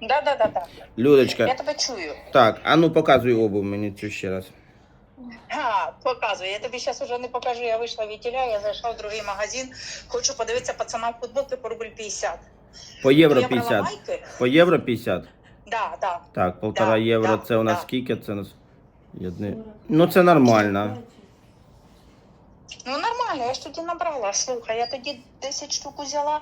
Да, да, да, да. Людочка, Я тебе чую. так, а ну показуй обув мені цю ще раз. А, показую. Я тобі зараз уже не покажу. Я вийшла від тіля, я зайшла в другий магазин. Хочу подивитися пацанам футболки по рубль 50. По євро я брала 50. майки. По євро 50. Да, да. Так, полтора Да, євро. да, Це у нас да. скільки? Це у нас. Єдне- Ну це нормально. Ну нормально, я ж тоді набрала. Слухай, я тоді 10 штук взяла.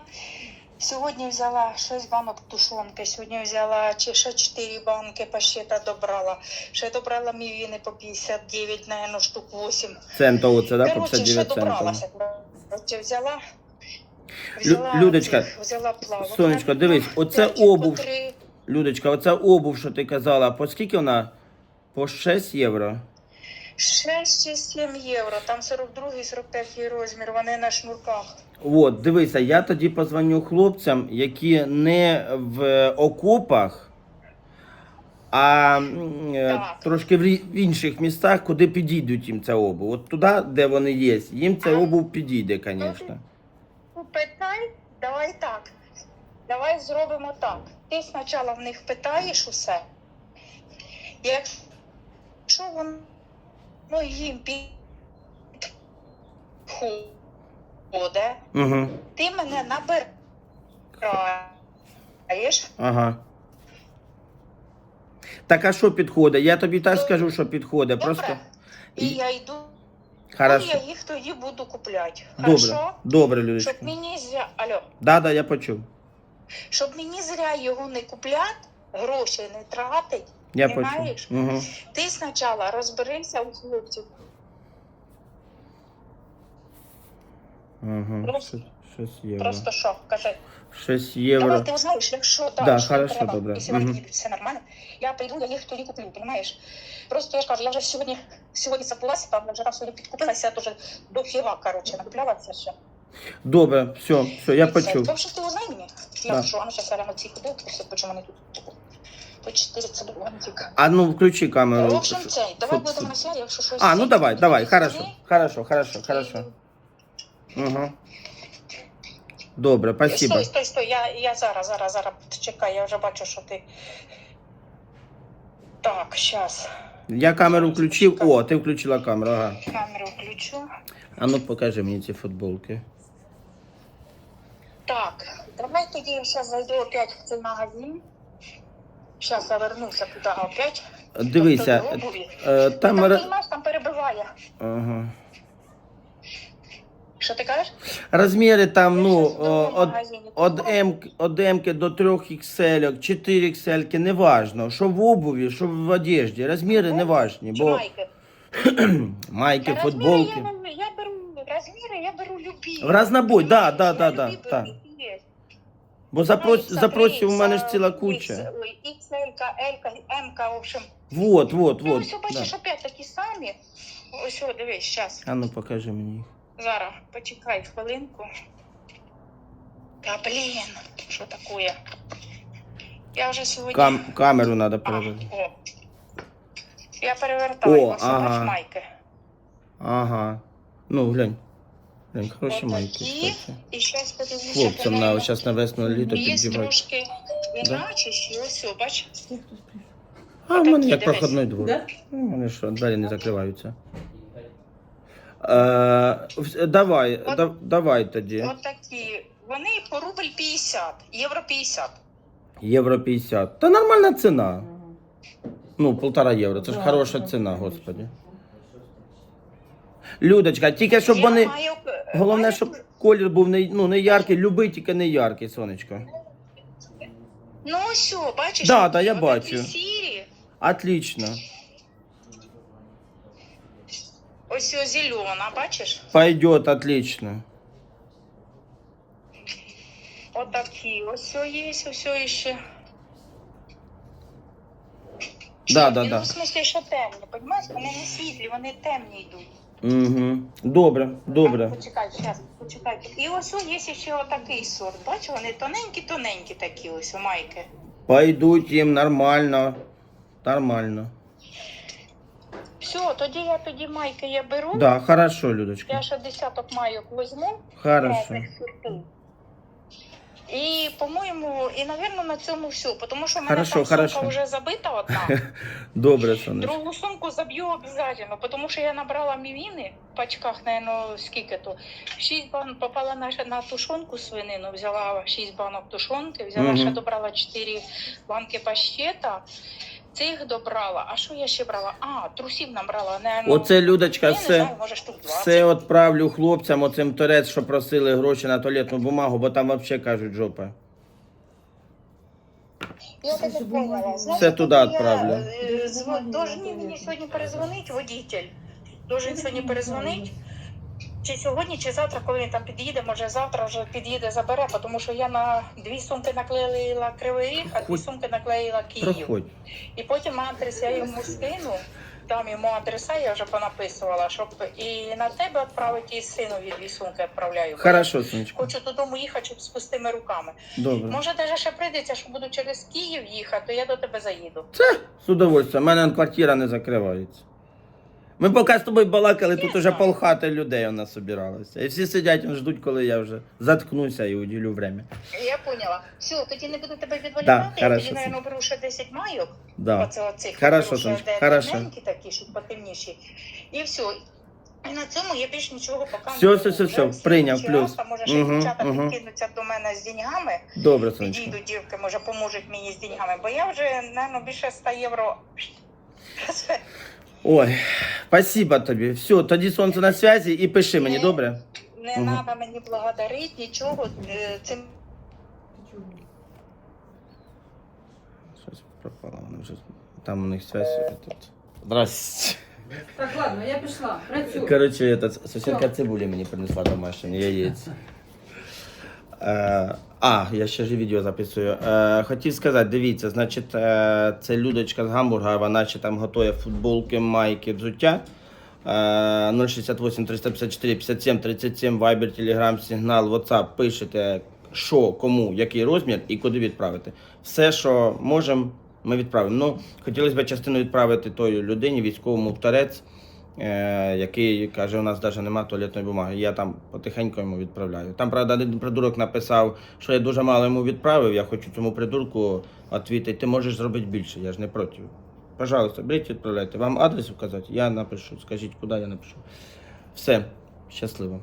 Сьогодні взяла 6 банок тушонки, сьогодні взяла чи ще 4 банки пащета добрала. Ще добрала мівіни по 59, наверное, штук 8. Центов оце, да, Короче, ще 59 центов. добралася. Короче, взяла. Лю- Людочка, цих, взяла плавок. сонечко, дивись, оце п'ять по обув. три. Людочка, оця обув, що ти казала, по скільки вона? По 6 євро. 6 чи 7 євро, там 42 45 розмір, вони на шнурках. От, дивися, я тоді позвоню хлопцям, які не в окопах, а е, Так. трошки в рі- в інших містах, куди підійдуть їм ця обув. От туди, де вони є, їм ця обув підійде, звісно. Ну, Питай, давай так. Давай зробимо так. Ти спочатку в них питаєш усе. Якщо воно ну, їм підходить, Угу. ти мене набираєш. Ага. Так, а що підходить? Я тобі так Ну, скажу, що підходить. Добре? Просто. І я йду, Хорошо. я їх тоді буду купляти. Добре. Хорошо? Добре, Щоб мені зря. Алло. Да, да, я почув. Щоб мені зря його не купляти, гроші не тратить, Я Понимаєш? почув. Угу. ти спочатку розберися у хлопців. Угу. Просто- 6 євро. Просто що, кажи. 6 євро. Давай, ти узнаєш, якщо так, Да, що хорошо, треба, добре. якщо вони Мгм. їдуть, все нормально, я прийду, я їх тоді куплю, розумієш? Просто я ж кажу, я вже сьогодні, сьогодні забулася, там вже раз сьогодні підкупилася, я дуже до фіга, коротше, накуплялася ще. Добре, все, все, я почув. Тому що ти узнай мені. Я Да. що, а ну зараз я ці футболки, все, почему вони тут по 40 доларів. А ну включи камеру. В общем, цей, давай що- будемо на связи, якщо щось. А, ну давай, давай, хорошо, хорошо, хорошо, хорошо. Угу. Добре, спасибо. Стой, стой, стой, я, я зараз, зараз, зараз, чекай, я вже бачу, що ти... Так, зараз, Я камеру включив. О, ти включила камеру, ага. камеру включу. А ну покажи мені ці футболки. Так, давай тоді я зараз зайду опять в цей магазин. Зараз я вернуся туди опять. Дивися, Тобто е, Там, там. там, ре- там перебиває. Ага. Що ти кажеш? Розміри там, ну, Я щас в другому о, от, магазині от купила. М, до 3 XL, 4 XL, не важно. Що в обуві, що в одежді. Розміри не важні, бо майки? майки, футболки. Розміри я, я беру, розміри я беру любі. В разнобой, да, да, да, любі да, Бо запрос, запросів у мене ж ціла куча. XL, L, M, в общем. Вот, вот, Ну, вот. ось бачиш, Да. опять такі самі. Ось, о, дивись, зараз. А ну покажи мені їх. Зараз, почекай хвилинку. Та блін, що таке? Я вже сьогодні. Кам камеру треба А, перевести. о. Я перевертаю, О, ага. ага. майки. Ага. Ну, глянь. Глянь, хороші Отакі. майки, кстати. І зараз подивлюся. Хлопцям на по-моєму, зараз на весну літо Є трошки іначе, ось, о, бач. А в мене як Отакі, проходний двор. Да? Ну, У що, двері не закриваються. Е, вс- давай, От- да, давай тоді. От такі. Вони по рубль 50, євро 50. Євро 50. Та нормальна ціна. Ну, полтора євро. Це ж хороша да, ціна, конечно. господи. Людочка, тільки щоб Я вони. маю, е, Головне, маю- щоб колір був не, ну, не яркий, любий, тільки не яркий, сонечко. Ну ось, о, бачиш? Да, да, я отакі бачу. Сірі. Отлично. Ось о, зелена, бачиш? Пойдет, отлично. Отакі. Ось о, є, ось о, ще. Да, да, ну, да. в смысле, що темні, понімаєш? Вони не світлі, вони темні йдуть. Угу. Добре, добре. Так, Почекай, зараз, почекай. І ось о, є ще отакий сорт. Бачиш, вони тоненькі-тоненькі такі ось у майки. Пойдуть їм нормально. Нормально. Все, тоді я тоді майки я беру. Да, хорошо, Людочка. Я ще десяток майок візьму. Хорошо. різних сортів. І, по-моєму, і, напевно, на цьому все. Тому що в мене Хорошо, там хорошо. сумка вже забита одна. Добре, сонечко. Другу сумку заб'ю обов'язково, тому що я набрала мівіни в пачках, наверное, скільки то. Шість бан попала на, на тушонку свинину, взяла шість банок тушонки, взяла Мгм. ще добрала чотири банки паштета. Цих добрала. А що я ще брала? А, трусів набрала. Наверно, Оце, Людочка, я не все. знаю, може штук 20. Все відправлю хлопцям, оцим торець, що просили гроші на туалетну бумагу, бо там взагалі кажуть жопа. Я так і поняла. Знаєш, Все туди я, відправлю. е, зв- Должен мені сьогодні перезвонить водитель. Должен сьогодні перезвонить. Чи сьогодні, чи завтра, коли він там під'їде, може завтра вже під'їде, забере, тому що я на дві сумки наклеїла Кривий Ріг, а дві сумки наклеїла Київ. Проходь. І потім адрес я йому скину, дам йому адреса, я вже понаписувала, щоб і на тебе відправити, і синові дві сумки відправляю. Хорошо, сонечко. Хочу додому їхати, щоб з пустими руками. Добре. Може, навіть ще прийдеться, що буду через Київ їхати, то я до тебе заїду. Це З удовольствием. У мене квартира не закривається. Ми поки з тобою балакали, тут уже полхати людей у нас собиралося. І всі сидять, і ждуть, коли я вже заткнуся і уділю время. Я поняла. Все, тоді не буду тебе Да, я хорошо, тоді, мабуть, беру ще 10 майок. Да. Оце оцих. Хорошо, ще хорошо. такі, щоб потемніші. І все. І на цьому я більше нічого поки Все, не все, все, беру. все, прийняв, плюс. раз, Там, може, ще Мгм, дівчата мгм. підкинуться до мене з деньгами. Добре, сонечко. Підійдуть дівки, може, поможуть мені з деньгами. Бо я вже, мабуть, більше 100 євро. Ой, спасибо тобі. Все, тоді сонце на зв'язі і пиши мені, Ні. добре? Не Мгм. треба мені благодарити, нічого. Е, Цим Щось пропало, вона вже. Там у них связь. Тут. Здрасте. Так, ладно, я пішла. Працюю. Короче, этот, сусідка цибулі мені принесла домашнє, яєць. Е, а, я ще ж відео записую. Е, хотів сказати, дивіться, значить, е, це Людочка з Гамбурга, вона ще там готує футболки, майки, взуття. Е, 068 354 57 37, Viber, Telegram, Signal, WhatsApp, пишете, що, кому, який розмір і куди відправити. Все, що можемо, ми відправимо. Ну, хотілося б частину відправити той людині, військовому в Торець, який каже, у нас навіть немає туалетної бумаги. Я там потихеньку йому відправляю. Там, правда, один придурок написав, що я дуже мало йому відправив. Я хочу цьому придурку відповідати, ти можеш зробити більше, я ж не проти. Пожалуйста, беріть, відправляйте. Вам адрес вказати, я напишу. Скажіть, куди я напишу. Все, щасливо.